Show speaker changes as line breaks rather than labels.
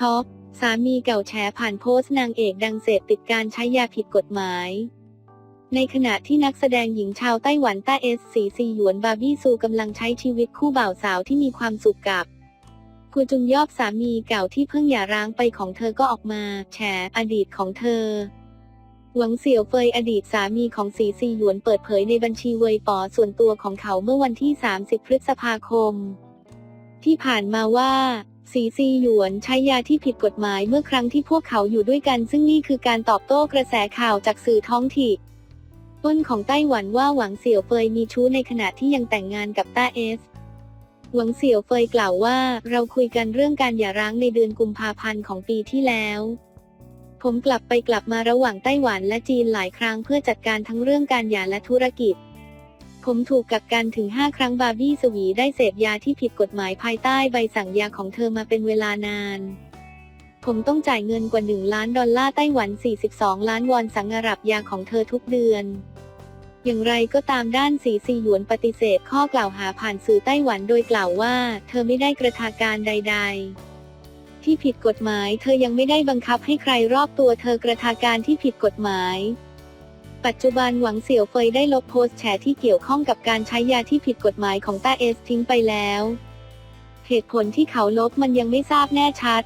ช็อกสามีเก่าแฉผ่านโพสต์นางเอกดังเสพติดการใช้ยาผิดกฎหมาย ในขณะที่นักแสดงหญิงชาวไต้หวันต้าเอสสีซีหยวนบาร์บี้ซูกำลังใช้ชีวิตคู่บ่าวสาวที่มีความสุขกับกูจุนยอบสามีเก่าที่เพิ่งหย่าร้างไปของเธอก็ออกมาแฉอดีตของเธอ หวังเสี่ยวเฟยอดีตสามีของสีซีหยวนเปิดเผยในบัญชีเวยป๋อส่วนตัวของเขาเมื่อวันที่ 30 พฤษภาคม ที่ผ่านมาว่า สีซีหยวนใช้ยาที่ผิดกฎหมายเมื่อครั้งที่พวกเขาอยู่ด้วยกัน ซึ่งนี่คือการตอบโต้กระแสข่าวจากสื่อท้องถิ่นต้นของไต้หวันว่าหวังเสี่ยวเฟยมีชู้ในขณะที่ยังแต่งงานกับต้าเอส หวังเสี่ยวเฟยกล่าวว่า เราคุยกันเรื่องการหย่าร้างในเดือนกุมภาพันธ์ของปีที่แล้ว ผมกลับไปกลับมาระหว่างไต้หวันและจีนหลายครั้งเพื่อจัดการทั้งเรื่องการหย่าและธุรกิจ ผมถูกกักกันถึง 5 ครั้งบาร์บี้สวีได้เสพยาที่ผิดกฎหมายภายใต้ใบสั่งยาของเธอมาเป็นเวลานาน ผมต้องจ่ายเงินกว่า 1 ล้านดอลลาร์ไต้หวัน 42 ล้านวอนสังอาหรับยาของเธอทุกเดือน อย่างไรก็ตามด้านสีซีหยวนปฏิเสธข้อกล่าวหาผ่านสื่อไต้หวันโดยกล่าวว่า เธอไม่ได้กระทำการใด ๆที่ผิดกฎหมายเธอยังไม่ได้บังคับให้ใครรอบตัวเธอกระทำการที่ผิดกฎหมาย ปัจจุบันหวังเสี่ยวเฟยได้ลบโพสต์แฉที่เกี่ยวข้องกับการใช้ยาที่ผิดกฎหมายของต้าเอสทิ้งไปแล้ว เหตุผลที่เขาลบมันยังไม่ทราบแน่ชัด